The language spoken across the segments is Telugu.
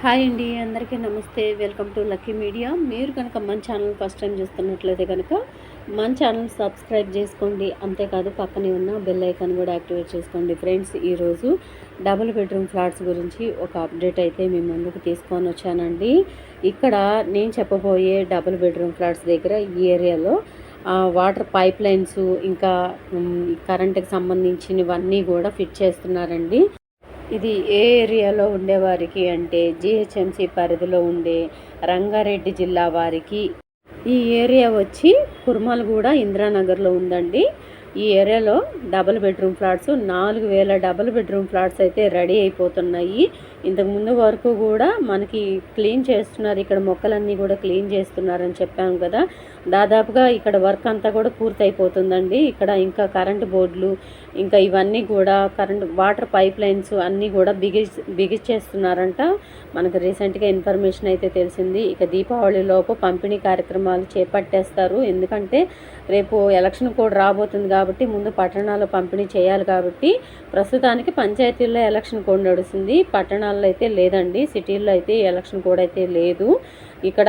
హాయ్ అండి అందరికీ నమస్తే. Welcome to lucky media. మీరు కనుక మన ఛానల్ ఫస్ట్ టైం చూస్తున్నట్లయితే కనుక మన ఛానల్ సబ్స్క్రైబ్ చేసుకోండి. అంతేకాదు పక్కనే ఉన్న బెల్ ఐకాన్ కూడా యాక్టివేట్ చేసుకోండి. ఫ్రెండ్స్ ఈరోజు డబుల్ బెడ్రూమ్ ఫ్లాట్స్ గురించి ఒక అప్డేట్ అయితే మీ ముందుకు తీసుకొని వచ్చానండి. ఇక్కడ నేను చెప్పబోయే డబుల్ బెడ్రూమ్ ఫ్లాట్స్ దగ్గర ఈ ఏరియాలో వాటర్ పైప్ లైన్స్ ఇంకా కరెంటుకి సంబంధించినవన్నీ కూడా ఫిట్ చేస్తున్నారండి. ఇది ఏ ఏరియాలో ఉండేవారికి అంటే జిహెచ్ఎంసి పరిధిలో ఉండే రంగారెడ్డి జిల్లా వారికి. ఈ ఏరియా వచ్చి కుర్మల్గూడ ఇందిరానగర్లో ఉందండి. ఈ ఏరియాలో డబుల్ బెడ్రూమ్ ఫ్లాట్స్ నాలుగు వేల డబుల్ బెడ్రూమ్ ఫ్లాట్స్ అయితే రెడీ అయిపోతున్నాయి. ఇంతకుముందు వరకు కూడా మనకి క్లీన్ చేస్తున్నారు ఇక్కడ మొక్కలన్నీ కూడా క్లీన్ చేస్తున్నారని చెప్పాము కదా. దాదాపుగా ఇక్కడ వర్క్ అంతా కూడా పూర్తయిపోతుందండి. ఇక్కడ ఇంకా కరెంటు బోర్డులు ఇంకా ఇవన్నీ కూడా కరెంట్ వాటర్ పైప్ లైన్స్ అన్నీ కూడా బిగి బిగిచ్చేస్తున్నారంట మనకు రీసెంట్గా ఇన్ఫర్మేషన్ అయితే తెలిసింది. ఇక దీపావళి లోపు పంపిణీ కార్యక్రమాలు చేపట్టేస్తారు. ఎందుకంటే రేపు ఎలక్షన్ కూడా రాబోతుంది కాబట్టి ముందు పట్టణాల్లో పంపిణీ చేయాలి కాబట్టి ప్రస్తుతానికి పంచాయతీల్లో ఎలక్షన్ కోడ్ నడుస్తుంది. పట్టణాల్లో అయితే లేదండి. సిటీల్లో అయితే ఎలక్షన్ కోడ్ అయితే లేదు. ఇక్కడ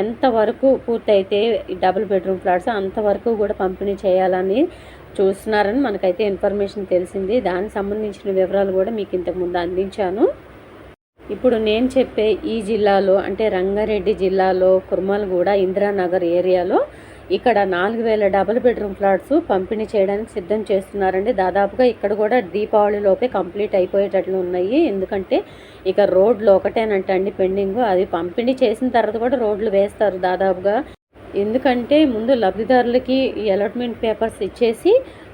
ఎంతవరకు పూర్తయితే డబుల్ బెడ్రూమ్ ఫ్లాట్స్ అంతవరకు కూడా పంపిణీ చేయాలని చూస్తున్నారని మనకైతే ఇన్ఫర్మేషన్ తెలిసింది. దానికి సంబంధించిన వివరాలు కూడా మీకు ఇంతకుముందు అందించాను. ఇప్పుడు నేను చెప్పే ఈ జిల్లాలో అంటే రంగారెడ్డి జిల్లాలో కుర్మల్గూడ ఇందిరానగర్ ఏరియాలో ఇక్కడ నాలుగు వేల డబుల్ బెడ్రూమ్ ఫ్లాట్స్ పంపిణీ చేయడానికి సిద్ధం చేస్తున్నారండి. దాదాపుగా ఇక్కడ కూడా దీపావళిలోపే కంప్లీట్ అయిపోయేటట్లు ఉన్నాయి. ఎందుకంటే ఇక రోడ్లు ఒకటేనంట అండి పెండింగ్. అది పంపిణీ చేసిన తర్వాత కూడా రోడ్లు వేస్తారు దాదాపుగా. ఎందుకంటే ముందు లబ్ధిదారులకి అలాట్మెంట్ పేపర్స్ ఇచ్చేసి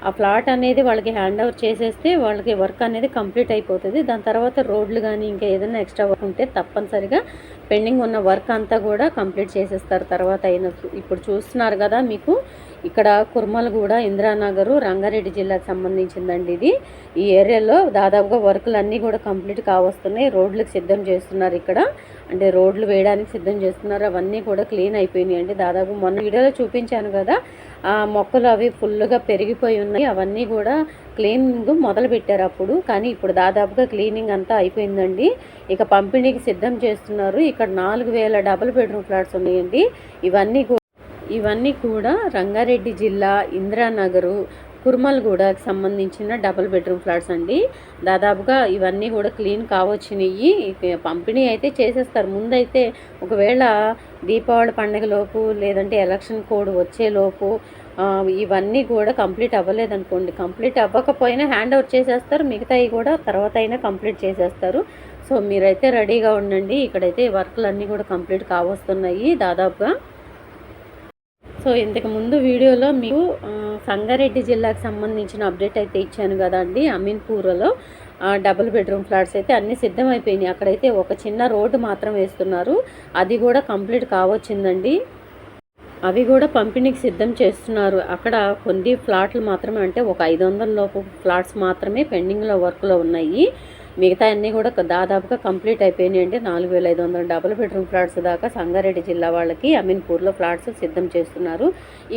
ఆ ఫ్లాట్ అనేది వాళ్ళకి హ్యాండ్ ఓవర్ చేసేస్తే వాళ్ళకి వర్క్ అనేది కంప్లీట్ అయిపోతుంది. దాని తర్వాత రోడ్లు కానీ ఇంకా ఏదైనా ఎక్స్ట్రా వర్క్ ఉంటే తప్పనిసరిగా పెండింగ్ ఉన్న వర్క్ అంతా కూడా కంప్లీట్ చేసేస్తారు. తర్వాత అయిన ఇప్పుడు చూస్తున్నారు కదా మీకు ఇక్కడ కుర్మలగూడ ఇంద్రానగర్ రంగారెడ్డి జిల్లాకు సంబంధించిందండి ఇది. ఈ ఏరియాలో దాదాపుగా వర్కులు అన్నీ కూడా కంప్లీట్ కావస్తున్నాయి. రోడ్లకు సిద్ధం చేస్తున్నారు ఇక్కడ. అంటే రోడ్లు వేయడానికి సిద్ధం చేస్తున్నారు. అవన్నీ కూడా క్లీన్ అయిపోయినాయి అండి. దాదాపు మొన్న వీడియోలో చూపించాను కదా ఆ మొక్కలు అవి ఫుల్గా పెరిగిపోయి ఉన్నాయి. అవన్నీ కూడా క్లీనింగ్ మొదలు పెట్టారు అప్పుడు. కానీ ఇప్పుడు దాదాపుగా క్లీనింగ్ అంతా అయిపోయిందండి. ఇక పంపిణీకి సిద్ధం చేస్తున్నారు. ఇక్కడ నాలుగు వేల డబుల్ బెడ్రూమ్ ఫ్లాట్స్ ఉన్నాయండి. ఇవన్నీ ఇవన్నీ కూడా రంగారెడ్డి జిల్లా ఇందిరానగరు కుర్మల్గూడకి సంబంధించిన డబుల్ బెడ్రూమ్ ఫ్లాట్స్ అండి. దాదాపుగా ఇవన్నీ కూడా క్లీన్ కావచ్చినవి పంపిణీ అయితే చేసేస్తారు. ముందైతే ఒకవేళ దీపావళి పండుగలోపు లేదంటే ఎలక్షన్ కోడ్ వచ్చేలోపు ఇవన్నీ కూడా కంప్లీట్ అవ్వలేదనుకోండి. కంప్లీట్ అవ్వకపోయినా హ్యాండ్ అవుట్ చేసేస్తారు. మిగతాయి కూడా తర్వాత అయినా కంప్లీట్ చేసేస్తారు. సో మీరైతే రెడీగా ఉండండి. ఇక్కడైతే వర్క్లు అన్నీ కూడా కంప్లీట్ కావస్తున్నాయి దాదాపుగా. సో ఇంతకు ముందు వీడియోలో మీకు సంగారెడ్డి జిల్లాకు సంబంధించిన అప్డేట్ అయితే ఇచ్చాను కదండి అమీన్పూర్లో. డబుల్ బెడ్రూమ్ ఫ్లాట్స్ అయితే అన్నీ సిద్ధమైపోయినాయి. అక్కడైతే ఒక చిన్న రోడ్డు మాత్రం వేస్తున్నారు. అది కూడా కంప్లీట్ కావచ్చిందండి. అవి కూడా పంపిణీకి సిద్ధం చేస్తున్నారు. అక్కడ కొన్ని ఫ్లాట్లు మాత్రమే అంటే ఒక ఐదు వందల లోపు ఫ్లాట్స్ మాత్రమే పెండింగ్లో వర్క్లో ఉన్నాయి. మిగతా అన్నీ కూడా దాదాపుగా కంప్లీట్ అయిపోయినాయండి నాలుగు వేల ఐదు వందల డబుల్ బెడ్రూమ్ ఫ్లాట్స్ దాకా సంగారెడ్డి జిల్లా వాళ్ళకి అమీన్పూర్లో ఫ్లాట్స్ సిద్ధం చేస్తున్నారు.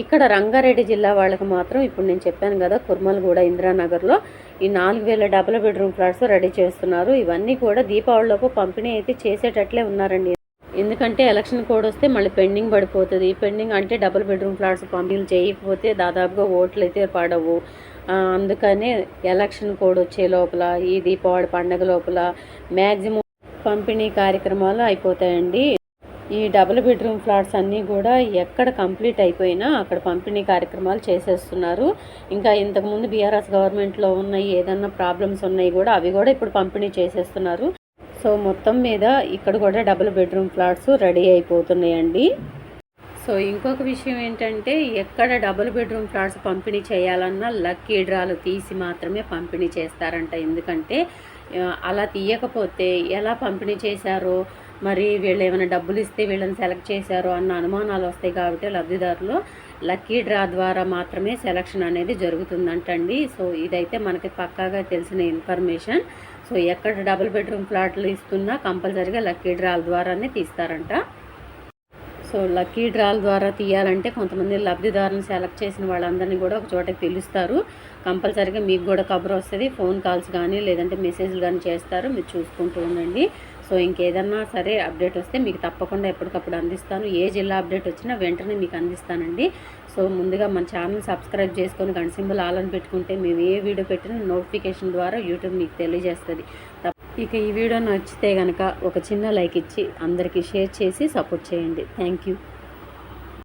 ఇక్కడ రంగారెడ్డి జిల్లా వాళ్ళకి మాత్రం ఇప్పుడు నేను చెప్పాను కదా కుర్మల్గూడ ఇందిరానగర్లో ఈ నాలుగు వేల డబుల్ బెడ్రూమ్ ఫ్లాట్స్ రెడీ చేస్తున్నారు. ఇవన్నీ కూడా దీపావళిలోపు పంపిణీ అయితే చేసేటట్లే ఉన్నారండి. ఎందుకంటే ఎలక్షన్ కోడ్ వస్తే మళ్ళీ పెండింగ్ పడిపోతుంది. పెండింగ్ అంటే డబుల్ బెడ్రూమ్ ఫ్లాట్స్ పంపిణీ చేయకపోతే దాదాపుగా ఓట్లు అయితే పడవు. అందుకనే ఎలక్షన్ కోడ్ వచ్చే లోపల ఈ దీపావళి పండగ లోపల మ్యాక్సిమం పంపిణీ కార్యక్రమాలు అయిపోతాయండి. ఈ డబుల్ బెడ్రూమ్ ఫ్లాట్స్ అన్నీ కూడా ఎక్కడ కంప్లీట్ అయిపోయినా అక్కడ పంపిణీ కార్యక్రమాలు చేసేస్తున్నారు. ఇంకా ఇంతకుముందు బీఆర్ఎస్ గవర్నమెంట్లో ఉన్నాయి ఏదన్నా ప్రాబ్లమ్స్ ఉన్నాయి కూడా అవి కూడా ఇప్పుడు పంపిణీ చేసేస్తున్నారు. సో మొత్తం మీద ఇక్కడ కూడా డబుల్ బెడ్రూమ్ ఫ్లాట్స్ రెడీ అయిపోతున్నాయండి. సో ఇంకొక విషయం ఏంటంటే ఎక్కడ డబుల్ బెడ్రూమ్ ఫ్లాట్స్ పంపిణీ చేయాలన్నా లక్కీ డ్రాలు తీసి మాత్రమే పంపిణీ చేస్తారంట. ఎందుకంటే అలా తీయకపోతే ఎలా పంపిణీ చేశారో? మరి వీళ్ళు ఏమైనా డబ్బులు ఇస్తే వీళ్ళని సెలెక్ట్ చేశారు అన్న అనుమానాలు వస్తాయి కాబట్టి లబ్ధిదారులు లక్కీ డ్రా ద్వారా మాత్రమే సెలక్షన్ అనేది జరుగుతుందంటండి. సో ఇదైతే మనకి పక్కాగా తెలిసిన ఇన్ఫర్మేషన్. సో ఎక్కడ డబుల్ బెడ్రూమ్ ఫ్లాట్లు ఇస్తున్నా కంపల్సరీగా లక్కీ డ్రాల ద్వారానే తీస్తారంట. సో లక్కీ డ్రాల్ ద్వారా తీయాలంటే కొంతమంది లబ్ధిదారులను సెలెక్ట్ చేసిన వాళ్ళందరినీ కూడా ఒక చోటకి పిలుస్తారు. కంపల్సరీగా మీకు కూడా కబర్ వస్తుంది. ఫోన్ కాల్స్ కానీ లేదంటే మెసేజ్లు కానీ చేస్తారు. మీరు చూసుకుంటూ ఉండండి. సో ఇంకేదన్నా సరే అప్డేట్ వస్తే మీకు తప్పకుండా ఎప్పటికప్పుడు అందిస్తాను. ఏ జిల్లా అప్డేట్ వచ్చినా వెంటనే మీకు అందిస్తానండి. సో ముందుగా మన ఛానల్ సబ్స్క్రైబ్ చేసుకొని గంట సింబల్ ఆల్ అని పెట్టుకుంటే మేము ఏ వీడియో పెట్టినా నోటిఫికేషన్ ద్వారా యూట్యూబ్ మీకు తెలియజేస్తుంది. ఇక ఈ వీడియో నచ్చితే కనుక ఒక చిన్న లైక్ ఇచ్చి అందరికీ షేర్ చేసి సపోర్ట్ చేయండి. Thank you.